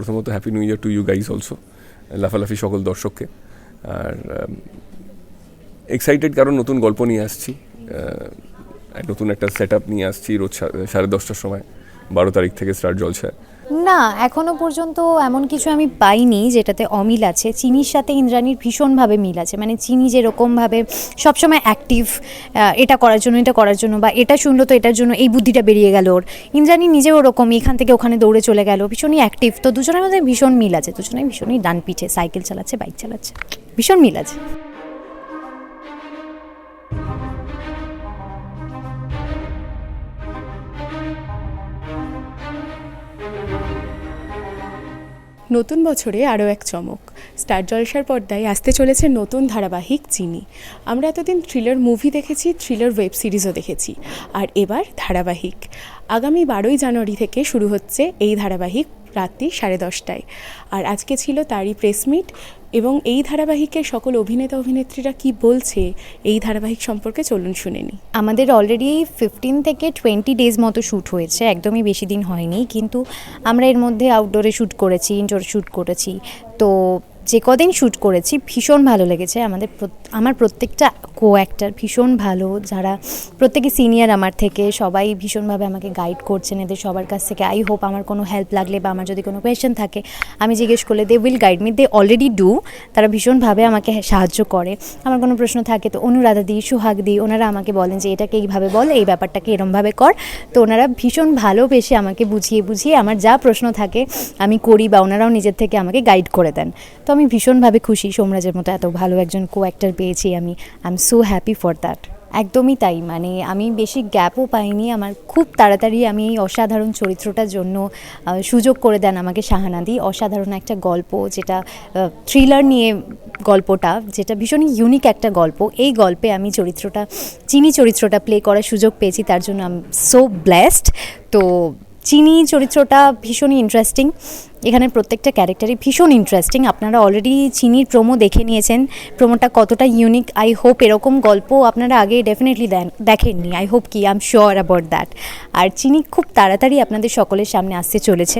প্রথমত happy new year to you guys also Lafalafi সকল দর্শককে। আর এক্সাইটেড কারণ নতুন গল্প নিয়ে আসছি নতুন একটা সেট আপ নিয়ে আসছি রোজ সাড়ে দশটার সময়, বারো তারিখ থেকে স্টার্ট জলসায়। না, এখনও পর্যন্ত এমন কিছু আমি পাইনি যেটাতে অমিল আছে। চিনির সাথে ইন্দ্রাণীর ভীষণভাবে মিল আছে। মানে চিনি যেরকমভাবে সবসময় অ্যাক্টিভ এটা করার জন্য, এটা করার জন্য বা এটা শুনলো তো এটার জন্য এই বুদ্ধিটা বেরিয়ে গেল ওর। ইন্দ্রাণী নিজেও ওরকম এখান থেকে ওখানে দৌড়ে চলে গেল। ভীষণই অ্যাক্টিভ তো দুজনের মধ্যে ভীষণ মিল আছে। দুজনেই ভীষণই ডান পিঠে সাইকেল চালাচ্ছে বাইক চালাচ্ছে। ভীষণ মিল আছে। নতুন বছরে আরও এক চমক। স্টার জলসার পর্দায় আসতে চলেছে নতুন ধারাবাহিক চিনি। আমরা এতদিন থ্রিলার মুভি দেখেছি থ্রিলার ওয়েব সিরিজও দেখেছি। আর এবার ধারাবাহিক। আগামী বারোই জানুয়ারি থেকে শুরু হচ্ছে এই ধারাবাহিক রাত্রি সাড়ে দশটায়। আর আজকে ছিল তারই প্রেস মিট এবং এই ধারাবাহিকের সকল অভিনেতা অভিনেত্রীরা কি বলছে এই ধারাবাহিক সম্পর্কে চলুন শুনে নিই। আমাদের অলরেডি ফিফটিন থেকে টোয়েন্টি ডেজ মতো শ্যুট হয়েছে, একদমই বেশি দিন হয়নি, কিন্তু আমরা এর মধ্যে আউটডোরে শ্যুট করেছি ইনডোরে শ্যুট করেছি। তো যে কদিন শ্যুট করেছি, ভীষণ ভালো লেগেছে। আমাদের আমার প্রত্যেকটা কো অ্যাক্টার ভীষণ ভালো। যারা প্রত্যেকে সিনিয়র আমার থেকে, সবাই ভীষণভাবে আমাকে গাইড করছেন এদের সবার কাছ থেকে। আই হোপ আমার কোনো হেল্প লাগলে বা আমার যদি কোনো কোয়েশ্চেন থাকে, আমি জিজ্ঞেস করলে they will guide me they already do তারা ভীষণভাবে আমাকে সাহায্য করে। আমার কোনো প্রশ্ন থাকে তো অনুরাধা দি, সুহাগ দি, ওনারা আমাকে বলেন যে, এটাকে এইভাবে বল, এই ব্যাপারটাকে এরমভাবে কর। তো ওনারা ভীষণ ভালোবেসে আমাকে বুঝিয়ে বুঝিয়ে আমার যা প্রশ্ন থাকে, আমি করি বা ওনারাও নিজের থেকে আমাকে গাইড করে দেন। তো আমি ভীষণভাবে খুশি সোমরাজের মতো এত ভালো একজন কো অ্যাক্টার পেয়েছি আমি। I am so happy for that একদমই তাই মানে আমি বেশি গ্যাপও পাইনি। আমার খুব তাড়াতাড়ি আমি এই অসাধারণ চরিত্রটার জন্য সুযোগ করে দেন আমাকে শাহানাদি। অসাধারণ একটা গল্প, যেটা থ্রিলার নিয়ে গল্পটা, যেটা ভীষণই ইউনিক একটা গল্প। এই গল্পে আমি চরিত্রটা, চিনি চরিত্রটা প্লে করার সুযোগ পেয়েছি, তার জন্য আই সো ব্লেসড তো চিনি চরিত্রটা ভীষণই ইন্টারেস্টিং এখানে প্রত্যেকটা ক্যারেক্টারই ভীষণ ইন্টারেস্টিং আপনারা অলরেডি চিনির প্রোমো দেখে নিয়েছেন। প্রোমোটা কতটা ইউনিক আই হোপ এরকম গল্প আপনারা আগে ডেফিনেটলি দেন, দেখেননি। আই হোপ কি I am sure about that আর চিনি খুব তাড়াতাড়ি আপনাদের সকলের সামনে আসতে চলেছে।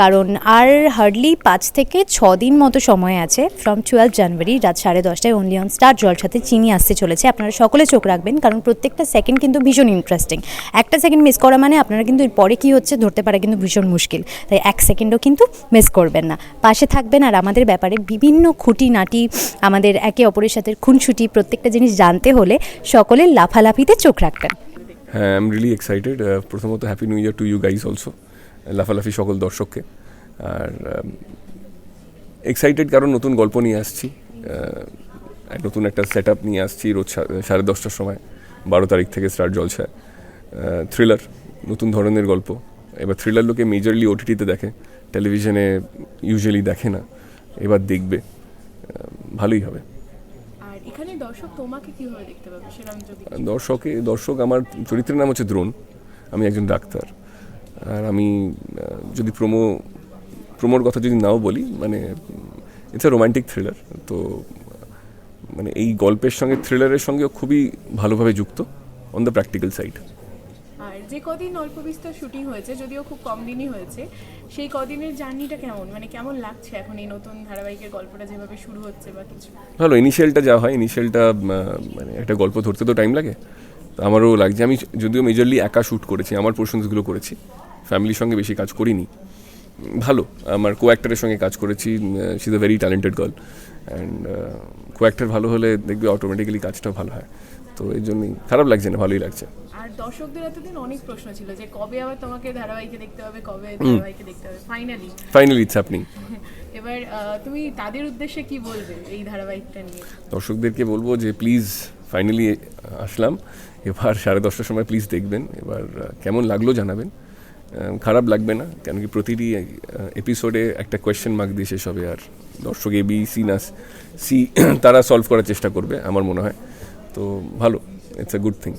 কারণ আর হার্ডলি পাঁচ থেকে ছ দিন মতো সময় আছে। ফ্রম টুয়েলভ জানুয়ারি রাত সাড়ে দশটায় অনলি অন স্টার জলসাতে চিনি আসতে চলেছে। আপনারা সকলে চোখ রাখবেন, কারণ প্রত্যেকটা সেকেন্ড কিন্তু ভীষণ ইন্টারেস্টিং একটা সেকেন্ড মিস করা মানে আপনারা কিন্তু এরপরে কী হচ্ছে ধরতে পারা কিন্তু ভীষণ মুশকিল। তাই এক সেকেন্ডও কিন্তু মিস করবেন না। পাশে থাকবেন আর আমাদের ব্যাপারে বিভিন্ন খুঁটিনাটি, আমাদের একে অপরের সাথে খুনসুটি, প্রত্যেকটা জিনিস জানতে হলে সকলে লাফালাফিতে চোখ রাখবেন। হ্যাঁ আই এম রিলি এক্সাইটেড প্রথমত happy new year to you guys also Lafalafi সকল দর্শককে। আর এক্সাইটেড কারণ নতুন গল্প নিয়ে আসছি। নতুন একটা সেট আপ নিয়ে আসছি রোজ সাড়ে দশটার সময়, বারো তারিখ থেকে স্টার্ট জলসায়। থ্রিলার নতুন ধরনের গল্প। এবার থ্রিলার লোকে মেজরলি ওটিটিতে দেখে টেলিভিশনে ইউজুয়ালি দেখে না এবার দেখবে ভালোই হবে। এখানে দর্শক তোমাকে কীভাবে দেখতে পাবে যদি দর্শকে দর্শক আমার চরিত্রের নাম হচ্ছে দ্রোণ আমি একজন ডাক্তার। আর আমি যদি প্রোমো প্রোমোর কথা যদি নাও বলি মানে ইটস এ রোমান্টিক থ্রিলার তো মানে এই গল্পের সঙ্গে থ্রিলারের সঙ্গেও খুবই ভালোভাবে যুক্ত অন দ্য প্র্যাকটিক্যাল সাইড আর যে কদিন অল্প বিস্তর শুটিং হয়েছে, যদিও খুব কম দিনই হয়েছে, সেই কদিনের জার্নিটা কেমন? মানে কেমন লাগছে এখন এই নতুন ধারাবাহিকের গল্পটা যেভাবে শুরু হচ্ছে বা কিছু? ভালো ইনিশিয়ালটা যা হয় ইনিশিয়ালটা মানে একটা গল্প ধরতে তো টাইম লাগে। তো আমারও লাগছে। আমি যদিও মেজরলি একা শ্যুট করেছি, আমার পোর্শনসগুলো করেছি। ফ্যামিলির সঙ্গে বেশি কাজ করিনি। ভালো। আমার কো অ্যাক্টারের সঙ্গে কাজ করেছি she is a very talented girl and co actor ভালো হলে দেখবে অটোমেটিক্যালি কাজটাও ভালো হয়। তো এই জন্যই খারাপ লাগছে না ভালোই লাগছে। আর দর্শকদের এতদিন অনেক প্রশ্ন ছিল যে কবে আবার তোমাকে ধারাবাহিকে দেখতে হবে কবে ধারাবাহিকে দেখতে হবে? ফাইনালি ফাইনালি ইটস হ্যাপনিং এবার তুমি তাদের উদ্দেশ্যে কি বলবে এই ধারাবাহিকটা নিয়ে? দর্শকদেরকে বলব যে প্লিজ ফাইনালি আসলাম। এবার সাড়ে দশটার সময় প্লিজ দেখবেন। এবার কেমন লাগল জানাবেন। খারাপ লাগবে না, কেন কি প্রতিটি এপিসোডে একটা কোয়েশ্চেন মার্ক দিয়ে শেষ হবে আর দর্শক এ বি সি না সি তারা সলভ করার চেষ্টা করবে, আমার মনে হয়। তো ভালো ইটস এ গুড থিং